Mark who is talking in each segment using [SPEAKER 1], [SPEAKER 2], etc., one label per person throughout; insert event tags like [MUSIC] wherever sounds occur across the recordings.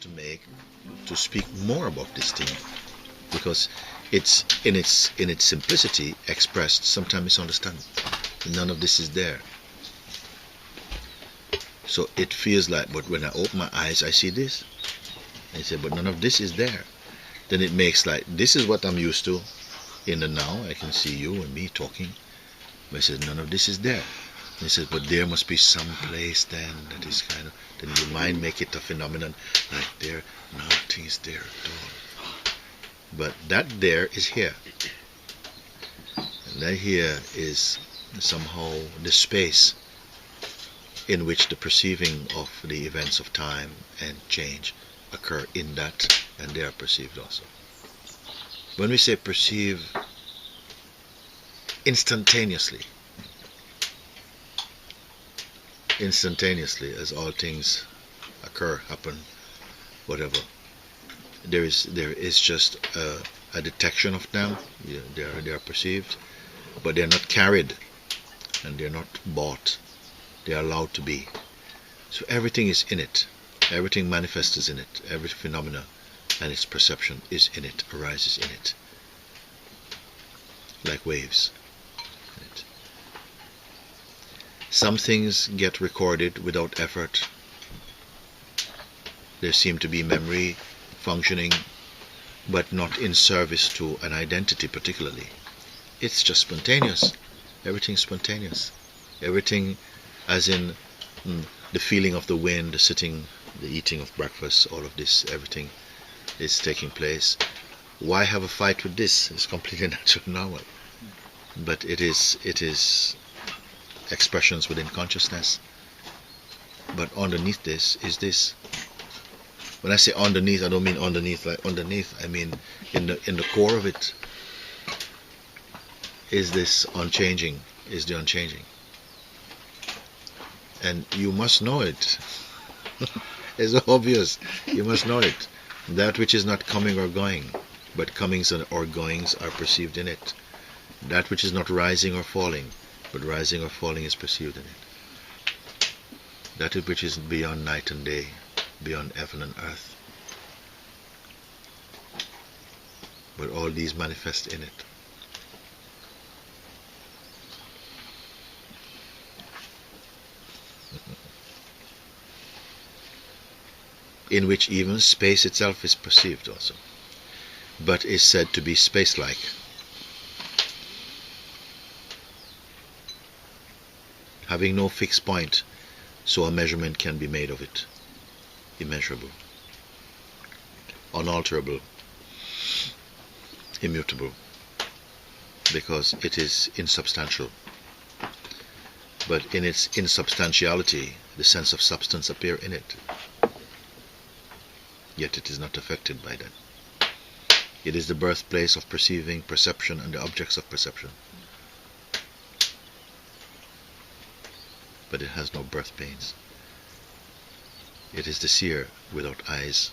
[SPEAKER 1] to make to speak more about this thing because it's in its in its simplicity expressed sometimes misunderstood none of this is there so it feels like but when i open my eyes i see this. And say, but none of this is there. Then it makes like this is what i'm used to. In the now i can see you and me talking. But he says none of this is there. He says but there must be some place then that is kind of then your mind make it a phenomenon. Like there nothing is there at all. But that there is here. And that here is somehow the space in which the perceiving of the events of time and change occur in that and they are perceived also. When we say perceive instantaneously instantaneously as all things occur happen whatever there is there is just a, a detection of them. Yeah, they are they are perceived but they are not carried and they are not bought they are allowed to be. So everything is in it. Everything manifests in it. Every phenomena and its perception is in it arises in it. Like waves. It. some things get recorded without effort. There seem to be memory functioning but not in service to an identity particularly. It's just spontaneous. Everything's spontaneous. Everything as in mm, the feeling of the wind the sitting the eating of breakfast all of this everything is taking place why have a fight with this it's completely [LAUGHS] natural normal but it is it is expressions within consciousness but underneath this is this when I say underneath, I don't mean underneath like underneath. I mean in the in the core of it is this unchanging, is the unchanging. And you must know it. [LAUGHS] it's obvious. You must know it. That which is not coming or going, but comings or goings are perceived in it. That which is not rising or falling, but rising or falling is perceived in it. That which is beyond night and day, beyond heaven and earth. But all these manifest in it. In which even space itself is perceived also, but is said to be space like. Having no fixed point, so a measurement can be made of it immeasurable, unalterable, immutable, because it is insubstantial. But in its insubstantiality, the sense of substance appear in it. Yet it is not affected by that. It is the birthplace of perceiving, perception, and the objects of perception. But it has no birth pains. It is the seer without eyes,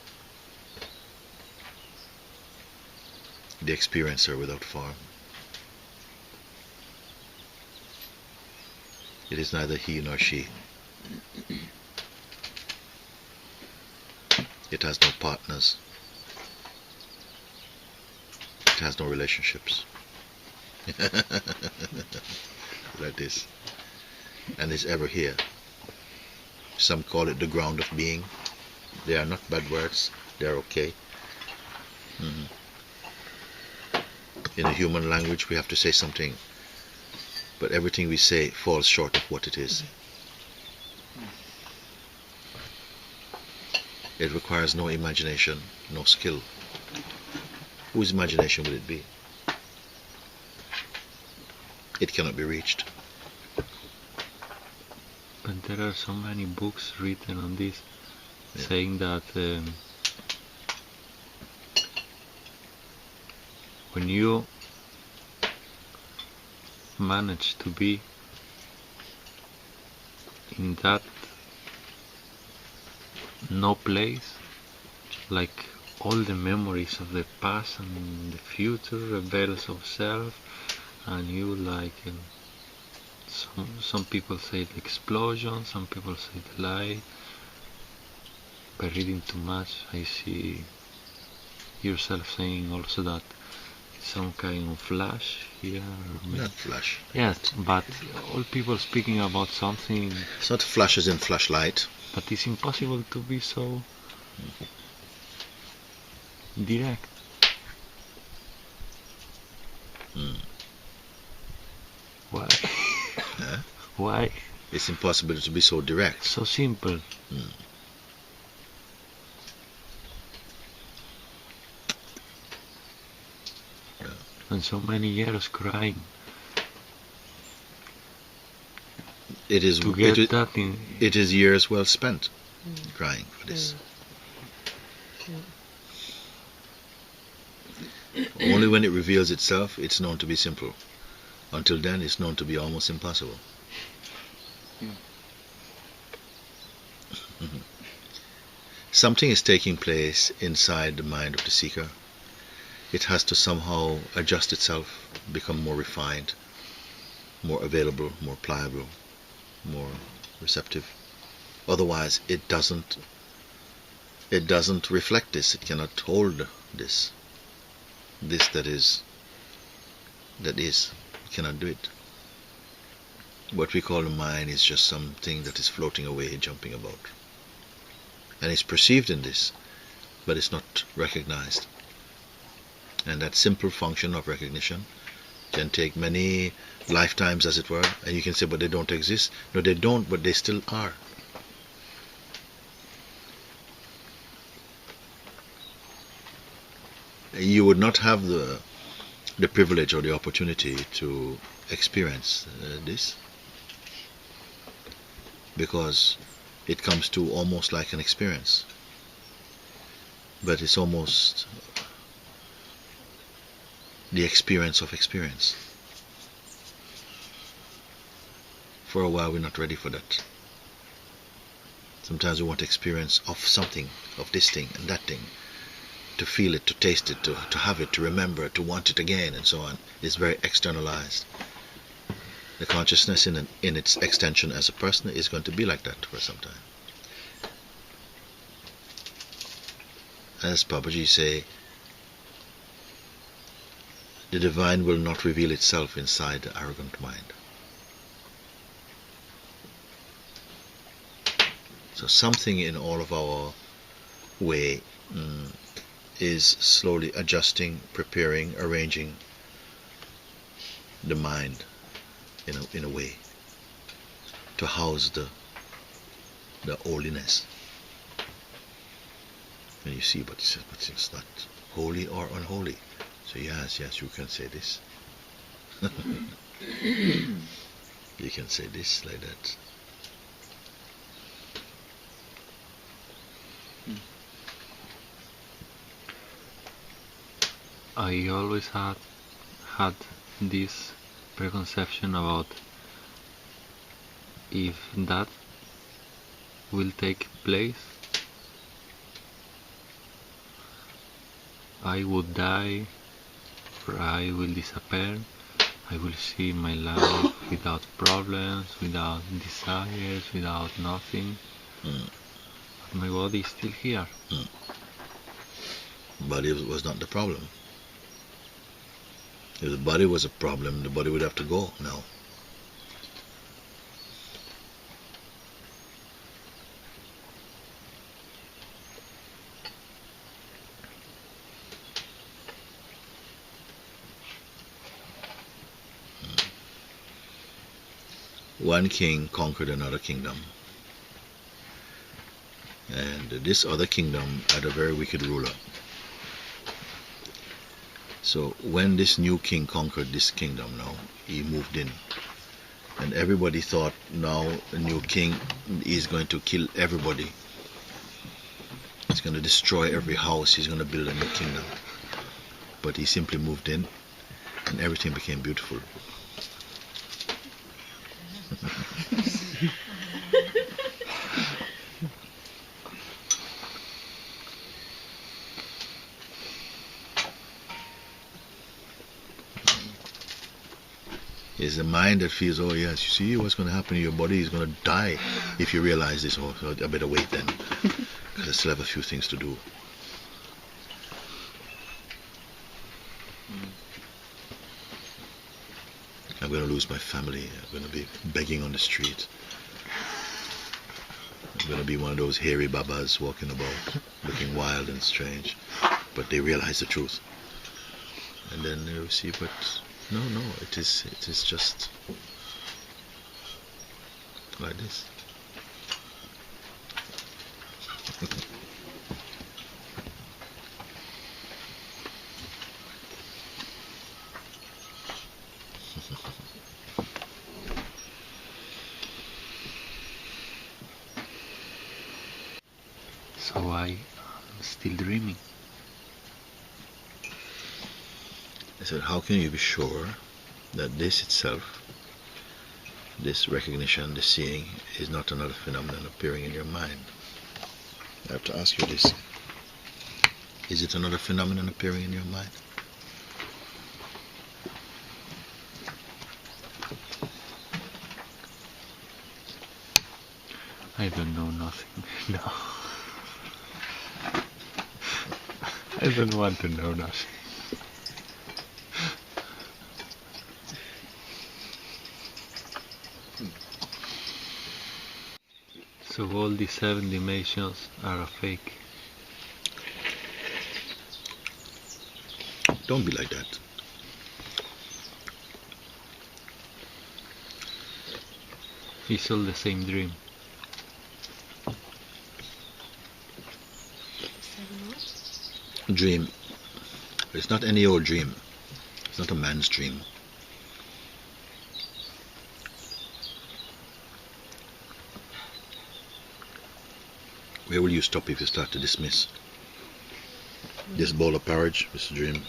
[SPEAKER 1] the experiencer without form. It is neither he nor she. It has no partners. It has no relationships. [LAUGHS] like this. And is ever here. Some call it the ground of being. They are not bad words. They are okay. Mhm. In a human language, we have to say something, but everything we say falls short of what it is. It requires no imagination, no skill. Whose imagination would it be? It cannot be reached.
[SPEAKER 2] But there are so many books written on this,
[SPEAKER 1] Yeah.
[SPEAKER 2] saying that um, when you manage to be in that no place, like all the memories of the past and the future rebels of self, and you like. Uh, some some people say the explosion, some people say the light. By reading too much, I see yourself saying also that some kind of flash here.
[SPEAKER 1] Not flash.
[SPEAKER 2] Yes, but all people speaking about something,
[SPEAKER 1] It's not flashes in flashlight.
[SPEAKER 2] But it's impossible to be so direct.
[SPEAKER 1] Hmm.
[SPEAKER 2] Why? [COUGHS]
[SPEAKER 1] Huh?
[SPEAKER 2] Why?
[SPEAKER 1] It's impossible to be so direct.
[SPEAKER 2] So simple.
[SPEAKER 1] Yeah.
[SPEAKER 2] And so many years crying
[SPEAKER 1] It is.
[SPEAKER 2] to get
[SPEAKER 1] is
[SPEAKER 2] that in.
[SPEAKER 1] it is years well spent mm. crying for this. Mm. Only mm. when it reveals itself, it's known to be simple. Until then, it's known to be almost impossible. Mhm. Something is taking place inside the mind of the seeker. It has to somehow adjust itself, become more refined, more available, more pliable, more receptive. Otherwise, it doesn't. It doesn't reflect this. It cannot hold this. This that is. That is. It cannot do it. What we call the mind is just something that is floating away, jumping about. And it's perceived in this, but it's not recognized. And that simple function of recognition can take many lifetimes, as it were, and you can say, but they don't exist. No, they don't, but they still are. You would not have the the privilege or the opportunity to experience uh, this because it comes to almost like an experience but it's almost the experience of experience for a while we're not ready for that. Sometimes we want experience of something of this thing and that thing. To feel it to taste it to, to have it to remember it to want it again and so on it's very externalized. The consciousness in, an, in its extension as a person is going to be like that for some time. As Babaji say the divine will not reveal itself inside the arrogant mind so something in all of our way mm, is slowly adjusting, preparing, arranging the mind in a, in a way to house the the holiness. And you see, but it's, but it's not holy or unholy. So yes, yes, you can say this. [LAUGHS] you can say this like that.
[SPEAKER 2] I always had had this preconception about if that will take place I would die or I will disappear I will see my life without problems without desires without nothing
[SPEAKER 1] Mm.
[SPEAKER 2] but my body is still here
[SPEAKER 1] but it was not the problem. If the body was a problem, the body would have to go now. One king conquered another kingdom. And this other kingdom had a very wicked ruler. So when this new king conquered this kingdom now, he moved in. And everybody thought now the new king is going to kill everybody. He's going to destroy every house. He's going to build a new kingdom. But he simply moved in and everything became beautiful. [LAUGHS] It's the mind that feels, oh yes, you see what's going to happen to your body is going to die if you realize this. Oh, so I better wait then, [LAUGHS] because I still have a few things to do. Hmm. I'm going to lose my family. I'm going to be begging on the street. I'm going to be one of those hairy babas walking about, looking wild and strange. But they realize the truth. And then will see, but no, no, it is, it is just like this. [LAUGHS]
[SPEAKER 2] So I am still dreaming.
[SPEAKER 1] I said, how can you be sure that this itself, this recognition, this seeing, is not another phenomenon appearing in your mind? I have to ask you this. Is it another phenomenon appearing in your mind?
[SPEAKER 2] I don't know nothing. [LAUGHS] No. [LAUGHS] I don't want to know nothing. So all these seven dimensions are a fake.
[SPEAKER 1] Don't be like that.
[SPEAKER 2] It's all the same dream.
[SPEAKER 1] Dream. It's not any old dream. It's not a man's dream. Where will you stop if you start to dismiss? This bowl of porridge is a dream.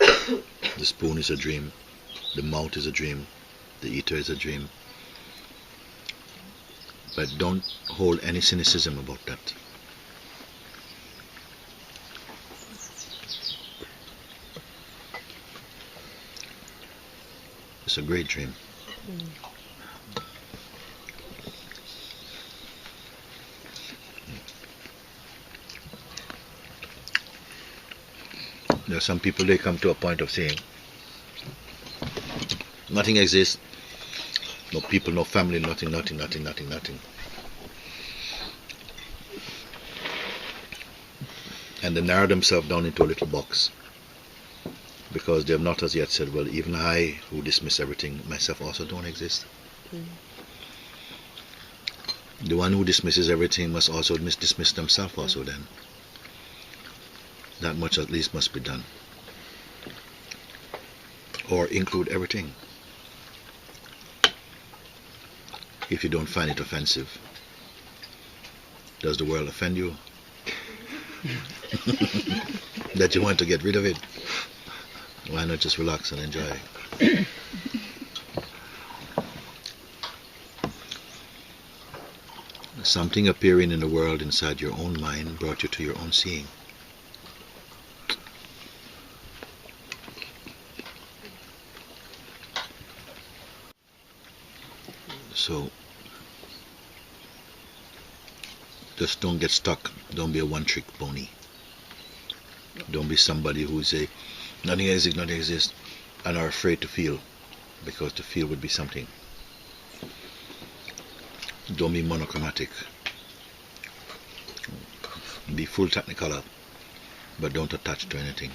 [SPEAKER 1] [COUGHS] The spoon is a dream. The mouth is a dream. The eater is a dream. But don't hold any cynicism about that. It's a great dream. There some people they come to a point of saying nothing exists, no people, no family, nothing, nothing, nothing, nothing, nothing. And they narrow themselves down into a little box because they have not as yet said, well, even I, who dismiss everything, myself also don't exist. Hmm. The one who dismisses everything must also dismiss themselves also then. That much at least must be done. Or include everything. If you don't find it offensive. Does the world offend you? [LAUGHS] that you want to get rid of it? Why not just relax and enjoy? Something appearing in the world inside your own mind brought you to your own seeing. So just don't get stuck. Don't be a one trick pony. Don't be somebody who say nothing exists, nothing exists, and are afraid to feel because to feel would be something. Don't be monochromatic. Be full technicolor, but don't attach to anything.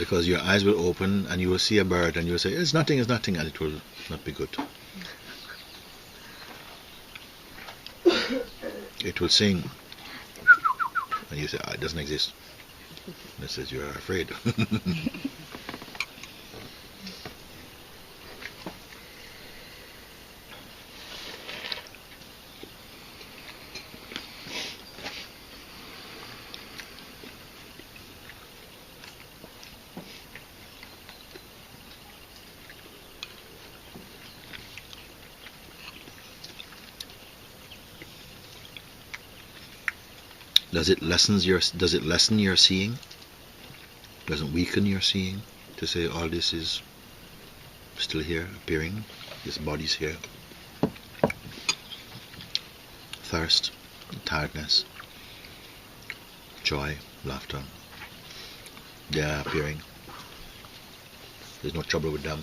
[SPEAKER 1] Because your eyes will open and you will see a bird and you will say, It's nothing, it's nothing, and it will not be good. It will sing. And you say, ah, it doesn't exist. And it says, You are afraid. [LAUGHS] Does it lessens your does it lessen your seeing? Does it weaken your seeing to say all this is still here, appearing? This body's here. Thirst, tiredness, joy, laughter. They are appearing. There's no trouble with them.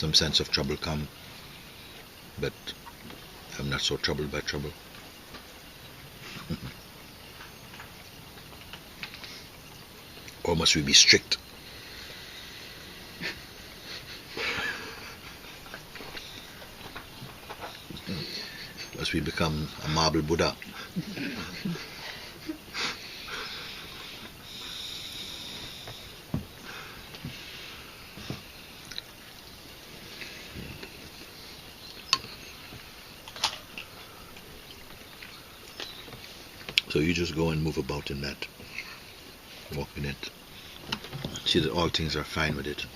[SPEAKER 1] Some sense of trouble come, but I'm not so troubled by trouble. [LAUGHS] or must we be strict? [LAUGHS] Must we become a marble Buddha? [LAUGHS] you just go and move about in that, walk in it. See that all things are fine with it.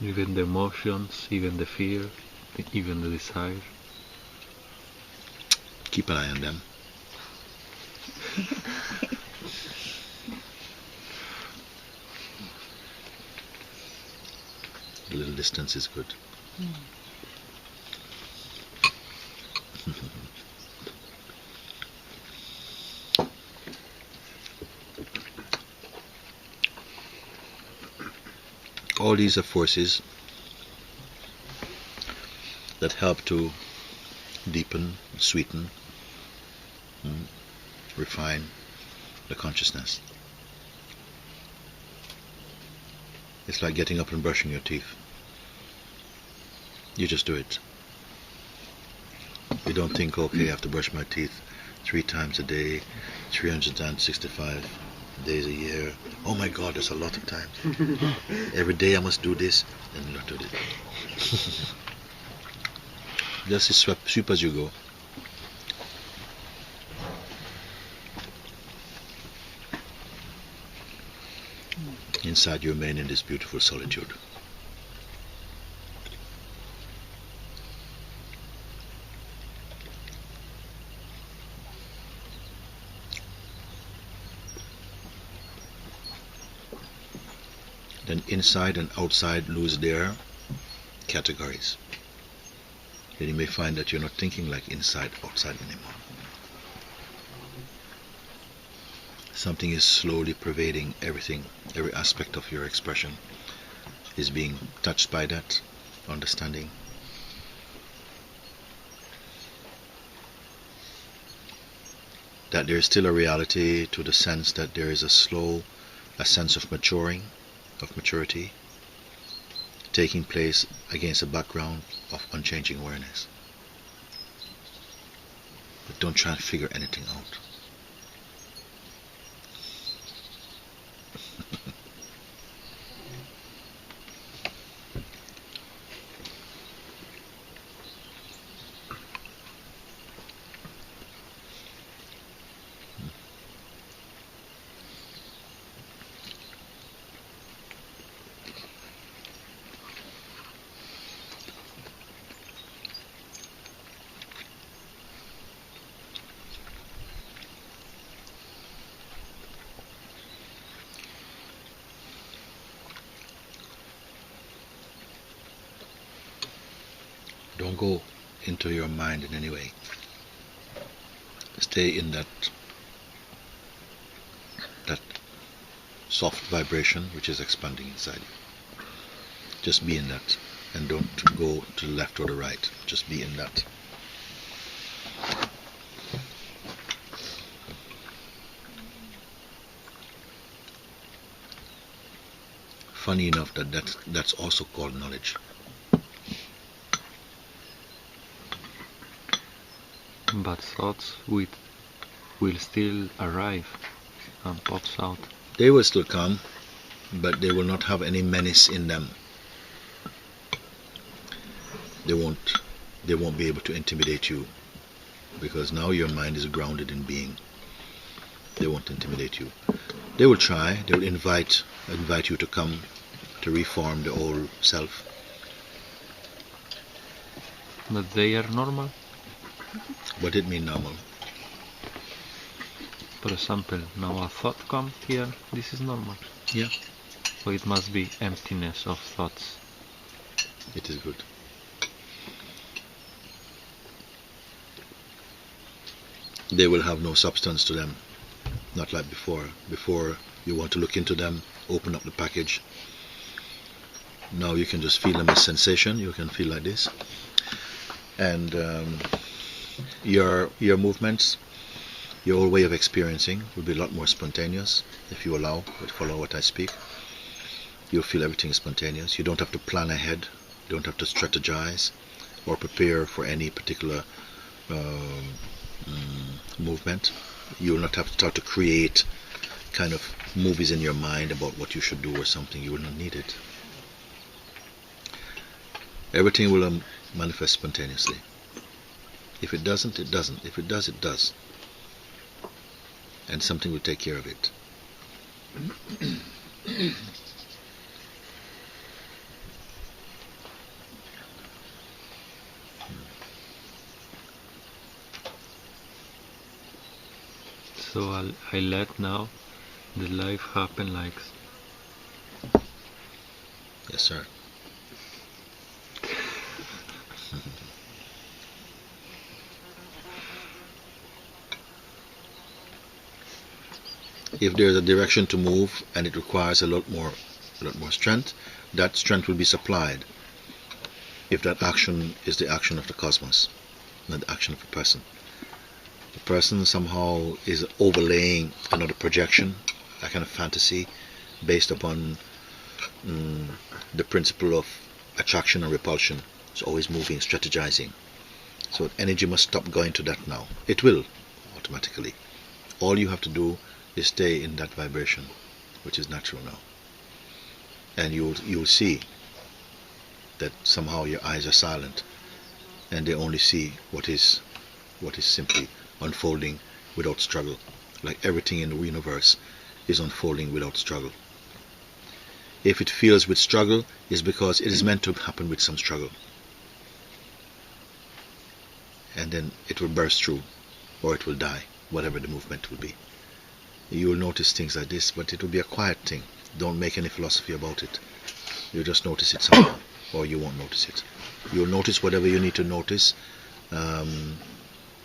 [SPEAKER 2] Even the emotions, even the fear, even the desire.
[SPEAKER 1] Keep an eye on them. [LAUGHS] A little distance is good. Hmm. All these are forces that help to deepen, sweeten, mm, refine the consciousness. It's like getting up and brushing your teeth. You just do it. You don't think, okay, I have to brush my teeth three times a day, 365 days a year. Oh my God, that's a lot of times. [LAUGHS] Every day I must do this, and not do it. [LAUGHS] Just sweep, sweep as you go. Inside you remain in this beautiful solitude. Then inside and outside lose their categories. Then you may find that you're not thinking like inside, outside anymore. Something is slowly pervading everything, every aspect of your expression is being touched by that understanding. That there is still a reality to the sense that there is a slow, a sense of maturing, of maturity, taking place against a background of unchanging awareness. But don't try and figure anything out. [LAUGHS] Don't go into your mind in any way. Stay in that that soft vibration which is expanding inside you. Just be in that and don't go to the left or the right. Just be in that. Funny enough that that's, that's also called knowledge.
[SPEAKER 2] But thoughts with will still arrive and pops out.
[SPEAKER 1] They will still come, but they will not have any menace in them. They won't they won't be able to intimidate you because now your mind is grounded in being. They won't intimidate you. They will try. They will invite invite you to come to reform the old self.
[SPEAKER 2] But they are normal.
[SPEAKER 1] What it mean normal?
[SPEAKER 2] For example, now a thought comes here. This is normal.
[SPEAKER 1] Yeah.
[SPEAKER 2] So it must be emptiness of thoughts.
[SPEAKER 1] It is good. They will have no substance to them, not like before. Before you want to look into them, open up the package. Now you can just feel them as sensation. You can feel like this, and um, your your movements, your whole way of experiencing will be a lot more spontaneous if you allow, but follow what I speak. You'll feel everything spontaneous. You don't have to plan ahead. You don't have to strategize or prepare for any particular um, mm, movement. You will not have to start to create kind of movies in your mind about what you should do or something. You will not need it. Everything will um, manifest spontaneously. If it doesn't, it doesn't. If it does, it does. And something will take care of it.
[SPEAKER 2] So I'll, I let now the life happen like
[SPEAKER 1] Yes, sir. If there's a direction to move and it requires a lot more a lot more strength, that strength will be supplied if that action is the action of the cosmos, not the action of a person. The person somehow is overlaying another projection, a kind of fantasy based upon mm, the principle of attraction and repulsion. It's always moving, strategizing. So energy must stop going to that now. It will automatically. All you have to do is stay in that vibration, which is natural now. And you'll you'll see that somehow your eyes are silent and they only see what is what is simply unfolding without struggle. Like everything in the universe is unfolding without struggle. If it feels with struggle, is because it is meant to happen with some struggle. And then it will burst through, or it will die, whatever the movement will be. You will notice things like this, but it will be a quiet thing. Don't make any philosophy about it. You just notice it somehow, [COUGHS] or you won't notice it. You'll notice whatever you need to notice um,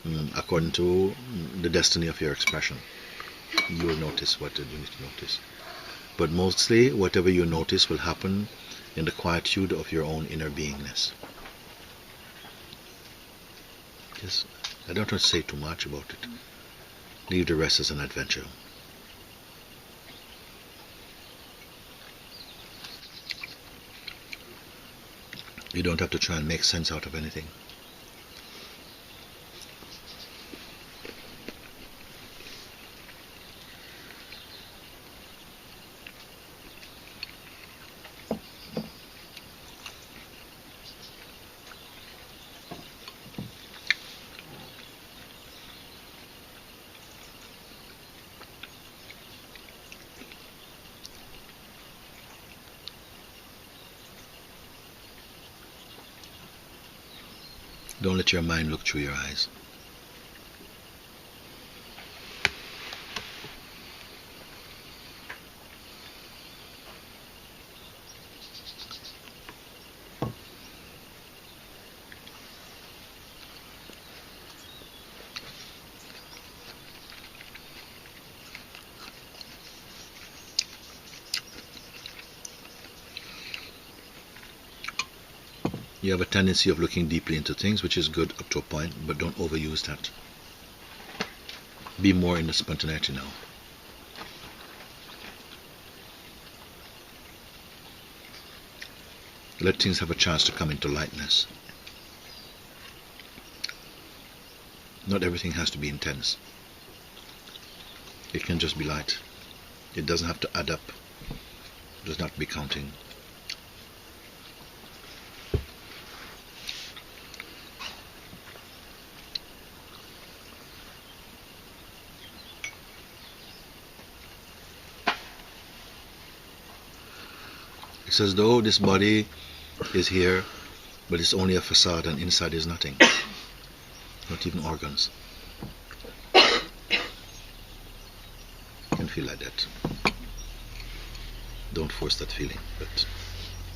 [SPEAKER 1] mm, according to the destiny of your expression. You will notice what you need to notice. But mostly, whatever you notice will happen in the quietude of your own inner beingness. Yes, I don't want to say too much about it. Leave the rest as an adventure. You don't have to try and make sense out of anything. Don't let your mind look through your eyes. You have a tendency of looking deeply into things, which is good up to a point, but don't overuse that. Be more in the spontaneity now. Let things have a chance to come into lightness. Not everything has to be intense. It can just be light. It doesn't have to add up. It does not be counting.
[SPEAKER 3] It's as though this body is here, but it's only a facade and inside is nothing. Not even organs. You can feel like that. Don't force that feeling, but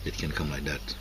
[SPEAKER 3] it can come like that.